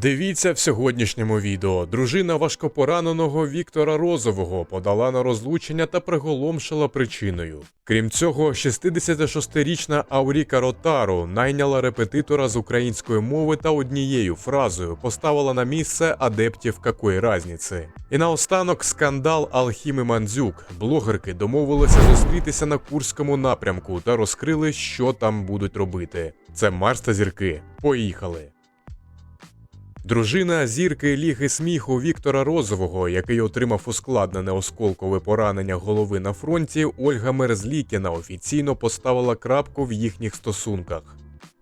Дивіться в сьогоднішньому відео. Дружина важкопораненого Віктора Розового подала на розлучення та приголомшила причиною. Крім цього, 66-річна Ауріка Ротару найняла репетитора з української мови та однією фразою поставила на місце адептів какої разниці. І наостанок скандал Алхіми Мандзюк. Блогерки домовилися зустрітися на Курському напрямку та розкрили, що там будуть робити. Це Марс та зірки. Поїхали! Дружина зірки Ліги сміху Віктора Розового, який отримав ускладнене осколкове поранення голови на фронті, Ольга Мерзлікіна офіційно поставила крапку в їхніх стосунках.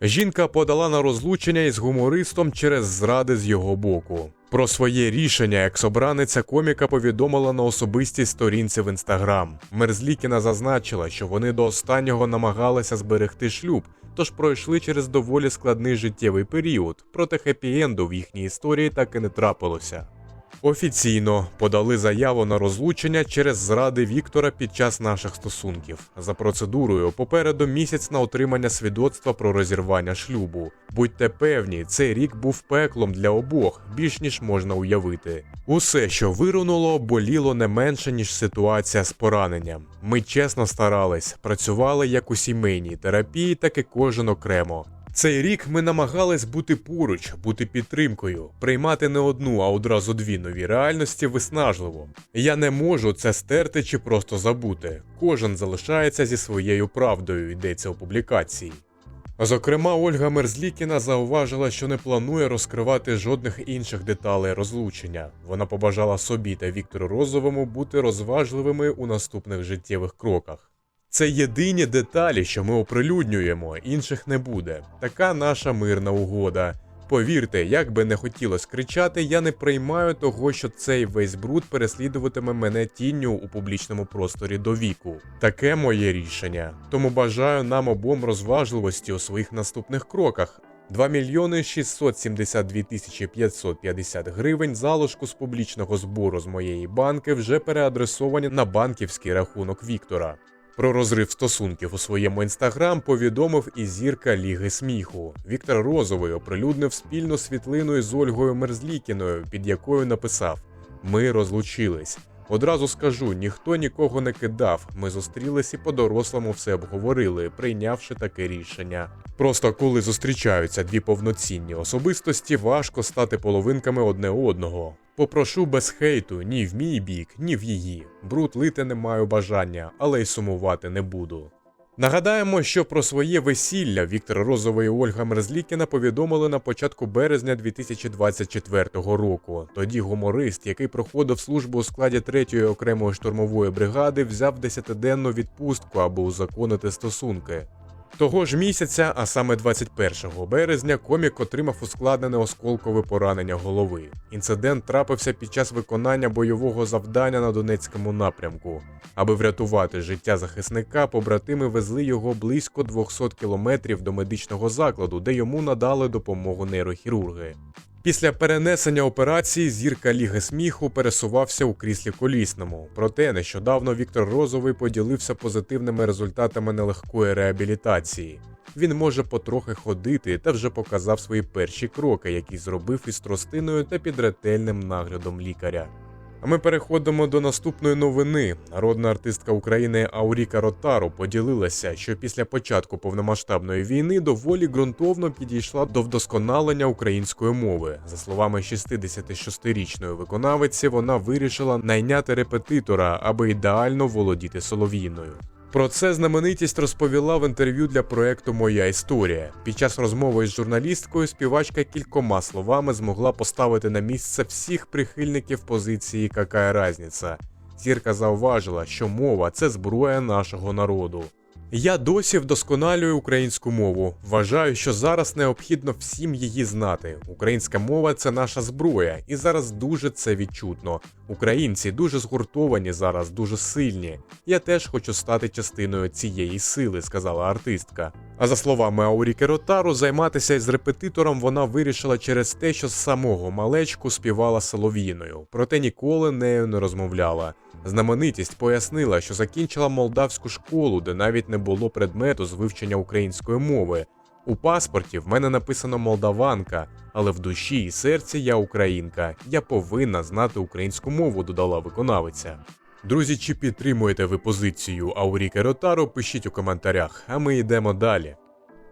Жінка подала на розлучення із гумористом через зради з його боку. Про своє рішення екс-обраниця коміка повідомила на особистій сторінці в інстаграм. Мерзлікіна зазначила, що вони до останнього намагалися зберегти шлюб, тож пройшли через доволі складний життєвий період, проте хеппі-енду в їхній історії так і не трапилося. Офіційно подали заяву на розлучення через зради Віктора під час наших стосунків. За процедурою попереду місяць на отримання свідоцтва про розірвання шлюбу. Будьте певні, цей рік був пеклом для обох, більш ніж можна уявити. Усе, що вирунуло, боліло не менше ніж ситуація з пораненням. Ми чесно старались, працювали як у сімейній терапії, так і кожен окремо. Цей рік ми намагались бути поруч, бути підтримкою, приймати не одну, а одразу дві нові реальності виснажливо. Я не можу це стерти чи просто забути. Кожен залишається зі своєю правдою, йдеться у публікації. Зокрема, Ольга Мерзлікіна зауважила, що не планує розкривати жодних інших деталей розлучення. Вона побажала собі та Віктору Розовому бути розважливими у наступних життєвих кроках. Це єдині деталі, що ми оприлюднюємо, інших не буде. Така наша мирна угода. Повірте, як би не хотілося кричати, я не приймаю того, що цей весь бруд переслідуватиме мене тінню у публічному просторі до віку. Таке моє рішення. Тому бажаю нам обом розважливості у своїх наступних кроках. 2 мільйони 672 тисячі 550 гривень залишку з публічного збору з моєї банки вже переадресовані на банківський рахунок Віктора. Про розрив стосунків у своєму інстаграм повідомив і зірка Ліги сміху. Віктор Розовий оприлюднив спільну світлину із Ольгою Мерзлікіною, під якою написав: Ми розлучились. Одразу скажу, ніхто нікого не кидав. Ми зустрілись і по-дорослому все обговорили, прийнявши таке рішення. Просто коли зустрічаються дві повноцінні особистості, важко стати половинками одне одного. Попрошу без хейту ні в мій бік, ні в її. Бруд лити не маю бажання, але й сумувати не буду. Нагадаємо, що про своє весілля Віктор Розовий і Ольга Мерзлікіна повідомили на початку березня 2024 року. Тоді гуморист, який проходив службу у складі 3-ї окремої штурмової бригади, взяв десятиденну відпустку, аби узаконити стосунки. Того ж місяця, а саме 21 березня, комік отримав ускладнене осколкове поранення голови. Інцидент трапився під час виконання бойового завдання на Донецькому напрямку. Аби врятувати життя захисника, побратими везли його близько 200 кілометрів до медичного закладу, де йому надали допомогу нейрохірурги. Після перенесення операції зірка Ліги сміху пересувався у кріслі колісному. Проте нещодавно Віктор Розовий поділився позитивними результатами нелегкої реабілітації. Він може потрохи ходити та вже показав свої перші кроки, які зробив із тростиною та під ретельним наглядом лікаря. А ми переходимо до наступної новини. Народна артистка України Ауріка Ротару поділилася, що після початку повномасштабної війни доволі ґрунтовно підійшла до вдосконалення української мови. За словами 66-річної виконавиці, вона вирішила найняти репетитора, аби ідеально володіти солов'їною. Про це знаменитість розповіла в інтерв'ю для проекту Моя історія. Під час розмови з журналісткою співачка кількома словами змогла поставити на місце всіх прихильників позиції «Какая разниця?». Зірка зауважила, що мова це зброя нашого народу. Я досі вдосконалюю українську мову. Вважаю, що зараз необхідно всім її знати. Українська мова це наша зброя, і зараз дуже це відчутно. Українці дуже згуртовані зараз, дуже сильні. Я теж хочу стати частиною цієї сили, сказала артистка. А за словами Ауріки Ротару, займатися із репетитором вона вирішила через те, що з самого малечку співала солов'їною, проте ніколи нею не розмовляла. Знаменитість пояснила, що закінчила молдавську школу, де навіть не було предмету з вивчення української мови. У паспорті в мене написано молдаванка, але в душі і серці я українка. Я повинна знати українську мову, додала виконавиця. Друзі, чи підтримуєте ви позицію Ауріки Ротаро, пишіть у коментарях, а ми йдемо далі.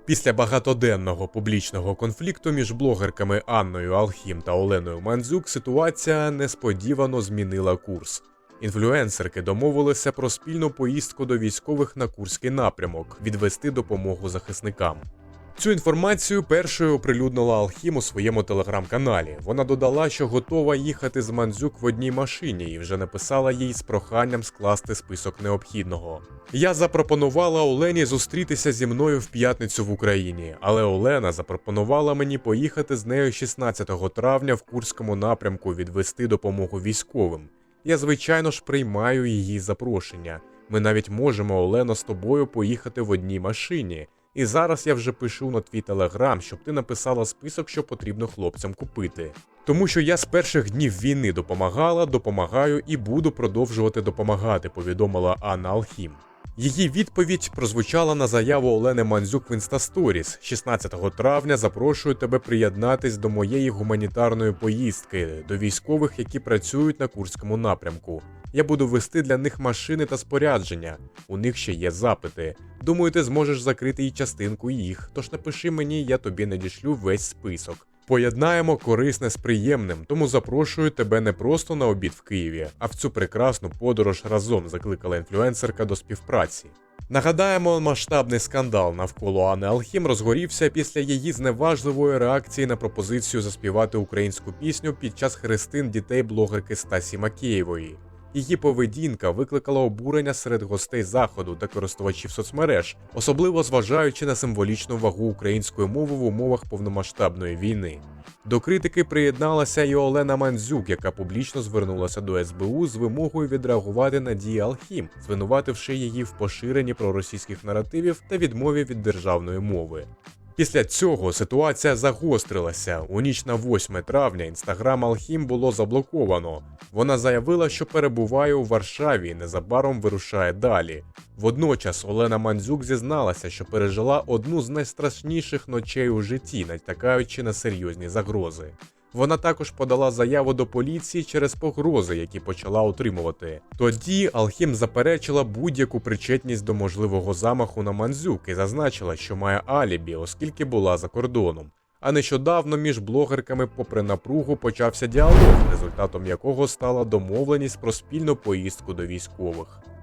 Після багатоденного публічного конфлікту між блогерками Анною Алхім та Оленою Мандзюк ситуація несподівано змінила курс. Інфлюенсерки домовилися про спільну поїздку до військових на Курський напрямок, відвести допомогу захисникам. Цю інформацію першою оприлюднила Алхім у своєму телеграм-каналі. Вона додала, що готова їхати з Мандзюк в одній машині і вже написала їй з проханням скласти список необхідного. Я запропонувала Олені зустрітися зі мною в п'ятницю в Україні, але Олена запропонувала мені поїхати з нею 16 травня в Курському напрямку відвести допомогу військовим. Я, звичайно ж, приймаю її запрошення. Ми навіть можемо, Олено, з тобою поїхати в одній машині. І зараз я вже пишу на твій телеграм, щоб ти написала список, що потрібно хлопцям купити. Тому що я з перших днів війни допомагала, допомагаю і буду продовжувати допомагати, повідомила Анна Алхім. Її відповідь прозвучала на заяву Олени Мандзюк в Інстасторіс. 16 травня запрошую тебе приєднатись до моєї гуманітарної поїздки до військових, які працюють на Курському напрямку. Я буду вести для них машини та спорядження. У них ще є запити. Думаю, ти зможеш закрити і частинку їх. Тож напиши мені, я тобі надішлю весь список. Поєднаємо корисне з приємним, тому запрошую тебе не просто на обід в Києві, а в цю прекрасну подорож разом закликала інфлюенсерка до співпраці. Нагадаємо, масштабний скандал навколо Анни Алхім розгорівся після її зневажливої реакції на пропозицію заспівати українську пісню під час хрестин дітей блогерки Стасі Макеєвої. Її поведінка викликала обурення серед гостей заходу та користувачів соцмереж, особливо зважаючи на символічну вагу української мови в умовах повномасштабної війни. До критики приєдналася і Олена Мандзюк, яка публічно звернулася до СБУ з вимогою відреагувати на дії Алхім, звинувативши її в поширенні проросійських наративів та відмові від державної мови. Після цього ситуація загострилася. У ніч на 8 травня інстаграм Алхім було заблоковано. Вона заявила, що перебуває у Варшаві і незабаром вирушає далі. Водночас Олена Мандзюк зізналася, що пережила одну з найстрашніших ночей у житті, натякаючи на серйозні загрози. Вона також подала заяву до поліції через погрози, які почала отримувати. Тоді Алхім заперечила будь-яку причетність до можливого замаху на Мандзюк і зазначила, що має алібі, оскільки була за кордоном. А нещодавно між блогерками, попри напругу, почався діалог, результатом якого стала домовленість про спільну поїздку до військових.